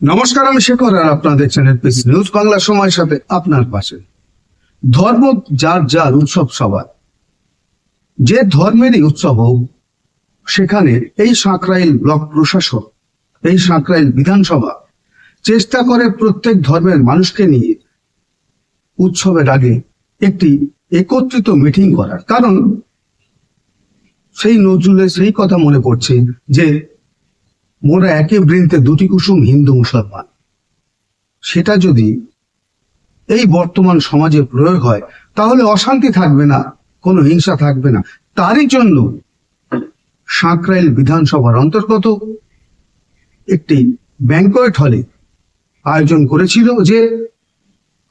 নমস্কার, আমি শেখর আর আপনাদের চ্যানেল পিস নিউজ বাংলা সময়ের সাথে আপনার পাশে। ধর্ম যার যার উৎসব সবার। যে ধর্মেরই উৎসব হোক, সেখানে এই সাঁকরাইল ব্লক প্রশাসন, এই সাঁকরাইল বিধানসভা চেষ্টা করে প্রত্যেক ধর্মের মানুষকে নিয়ে উৎসবের আগে একটি একত্রিত মিটিং করার। কারণ সেই নজরুলের সেই কথা মনে পড়ছে যে মোরা একে বৃন্তে দুটি কুসুম হিন্দু মুসলমান। সেটা যদি এই বর্তমান সমাজে প্রয়োগ হয়, তাহলে অশান্তি থাকবে না, কোনো হিংসা থাকবে না। তারই জন্য সাঁকরাইল বিধানসভার অন্তর্গত একটি ব্যাংকয়েট হলে আয়োজন করেছিল যে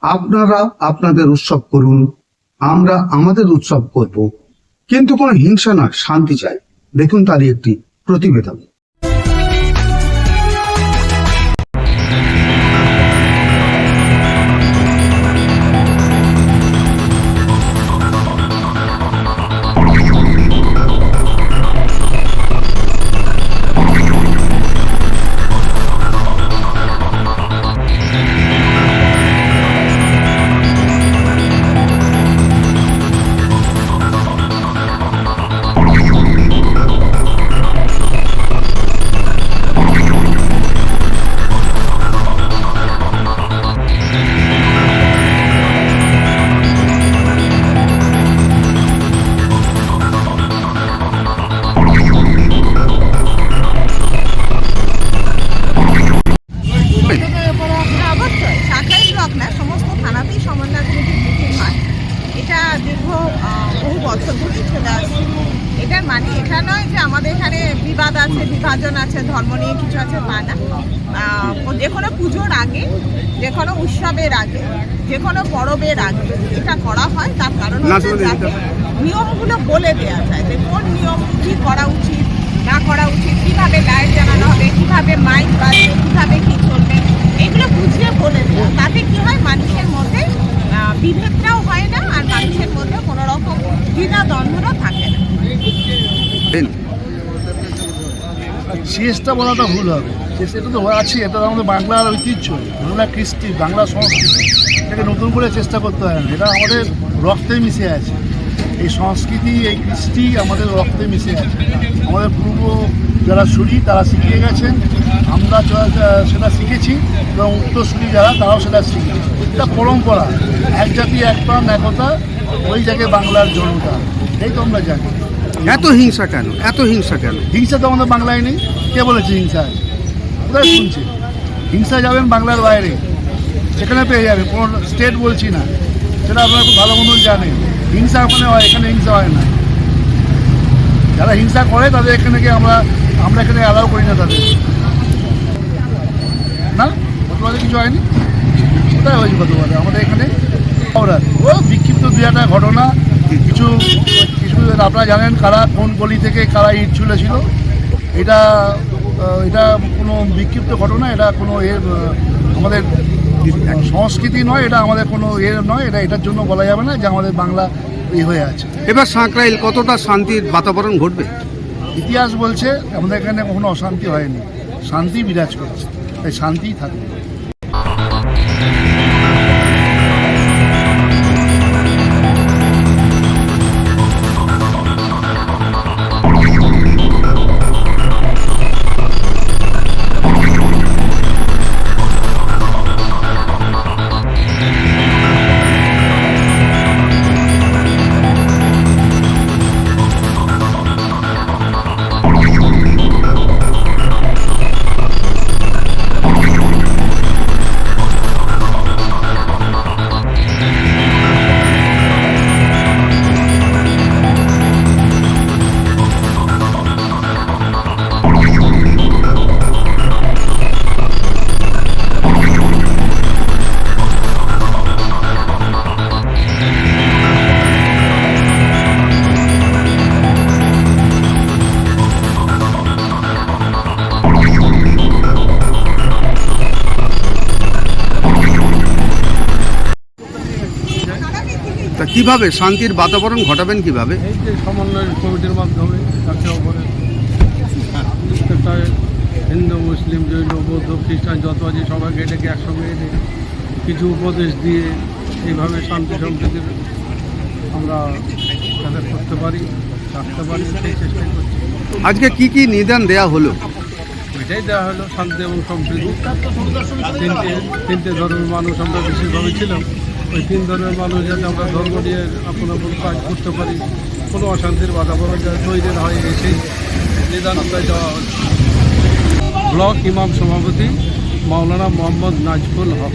আপনারা আপনাদের উৎসব করুন, আমরা আমাদের উৎসব করব। কিন্তু কোনো হিংসা না, শান্তি চাই। দেখুন তারই একটি প্রতিবেদন। চলে আসছে এটার মানে এটা নয় যে আমাদের এখানে বিবাদ আছে বিভাজন আছে ধর্ম নিয়ে কিছু আছে তা না। যে কোনো পুজোর আগে যে কোনো উৎসবের আগে যে কোনো পরবের আগে এটা করা হয়। তার কারণ হচ্ছে যাতে নিয়মগুলো বলে দেওয়া যায় যে কোন নিয়ম কী করা উচিত না করা উচিত কীভাবে লাইট জ্বালানো হবে কীভাবে মাইক বাজবে কীভাবে কি চলবে এগুলো বুঝিয়ে বলে দেওয়া তাতে কি হয় মানুষের মধ্যে আহ, বিভেদটাও হয় না আর মানুষের মধ্যে কোনো রকম দ্বিধা দ্বন্দ্বও থাকে না সিএসটা বলাটা ভুল হবে। সিএস এটা তো আছে, এটা তো আমাদের বাংলার ঐতিহ্য, বাংলা কৃষ্টি, বাংলা সংস্কৃতি। এটাকে নতুন করে চেষ্টা করতে হয় না, এটা আমাদের রক্তে মিশে আছে। এই সংস্কৃতি, এই কৃষ্টি আমাদের রক্তে মিশে আছে। আমাদের পূর্ব যারা সুরি, তারা শিখিয়ে গেছেন। আমরা সেটা শিখেছি এবং উত্তরসূরি যারা, তারাও সেটা শিখেছে। এটা পরম্পরা, এক জাতি, এক প্রাণ একতা ওই জায়গায় বাংলার জনতা এই তো আমরা জানি। এত হিংসা কেন? এত হিংসা কেন? হিংসা তো আমাদের বাংলায় নেই। কে বলেছে হিংসা? কোথায় শুনছে? হিংসা যাবেন বাংলার বাইরে। সেখানে পেয়ে যাবেন। কোনো স্টেট বলছি না। সেটা আপনারা খুব ভালো মতন জানেন। হিংসা ওখানে হয়, এখানে হিংসা হয় না। যারা হিংসা করে, তাদের এখানে গিয়ে আমরা আমরা এখানে অ্যালাউ করি না তাদের। না? গতবারে কিছু হয়নি? কোথায় হয়েছে গতবারে আমাদের এখানে? ও বিক্ষিপ্ত দু একটা ঘটনা, কিছু আপনারা জানেন কারা কোন গলি থেকে কারা ইট ছুলেছিল? এটা এটা কোনো বিক্ষিপ্ত ঘটনা এটা কোনো এর আমাদের সংস্কৃতি নয় এটা আমাদের কোনো এর নয় এটা এটার জন্য বলা যাবে না যে আমাদের বাংলা এই হয়ে আছে। এবার সাঁকরাইল কতটা শান্তির বাতাবরণ ঘটবে? ইতিহাস বলছে আমাদের এখানে কখনো অশান্তি হয়নি শান্তি বিরাজ করছে তাই শান্তিই থাকবে। তা কীভাবে শান্তির বাতাবরণ ঘটাবেন কীভাবে? এই যে সমন্বয় কমিটির মাধ্যমে হিন্দু মুসলিম জৈন বৌদ্ধ খ্রিস্টান যত আছে সবাইকে এটাকে একসঙ্গে এনে কিছু উপদেশ দিয়ে এইভাবে শান্তি সম্প্রীতির আমরা যাতে করতে পারি থাকতে পারি সেই চেষ্টাই করছি। আজকে কি কি নিদান দেয়া হলো? এটাই দেওয়া হলো শান্তি এবং সম্প্রীতি। তিনটে তিনটে ধর্মের মানুষ আমরা বিশেষভাবে ছিলাম। ওই তিন ধর্মের মানুষ যাতে আমরা ধর্ম নিয়ে আপন আপন কাজ করতে পারি, কোনো অশান্তির বাতাবরণ যাতে তৈরি না হয় সেই নিদানন্দায় যাওয়া হচ্ছে ব্লক ইমাম সভাপতি মাওলানা মোহাম্মদ নাজফুল হক।